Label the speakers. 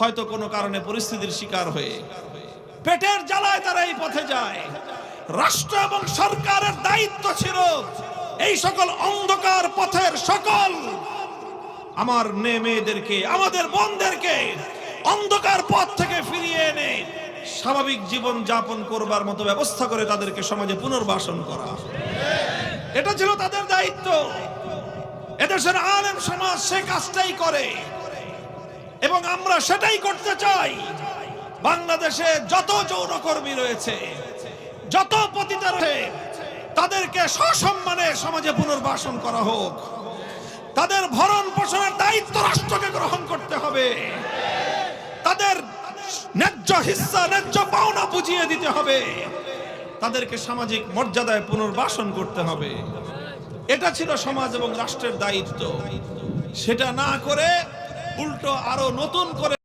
Speaker 1: হয়তো কোনো কারণে পরিস্থিতির শিকার হয়ে পেটের জ্বালায় তারা এই পথে যায়। রাষ্ট্র এবং সরকারের দায়িত্ব ছিল এই সকল অন্ধকার পথের সকল আমার মেয়ে মেয়েদেরকে আমাদের বোনদেরকে অন্ধকার পথ থেকে ফিরিয়ে এনে স্বাভাবিক জীবন যাপন করবার মতো ব্যবস্থা করে তাদেরকে সমাজে পুনর্বাসন করা। এটা ছিল তাদের দায়িত্ব। এদেশের আলেম সমাজ সে কাজটাই করে। এবং আমরা সেটাই করতে চাই। বাংলাদেশে যত যৌনকর্মী রয়েছে, যত পতিতা রয়েছে, তাদেরকে সসম্মানে সমাজে পুনর্বাসন করা হোক। তাদের ভরণ পোষণের দায়িত্ব রাষ্ট্রকে গ্রহণ করতে হবে। তাদের ন্যায্য হিস্সা, ন্যায্য পাওনা বুঝিয়ে দিতে হবে। তাদেরকে সামাজিক মর্যাদায় পুনর্বাসন করতে হবে। এটা ছিল সমাজ এবং রাষ্ট্রের দায়িত্ব। সেটা না করে উল্টো আরও নতুন করে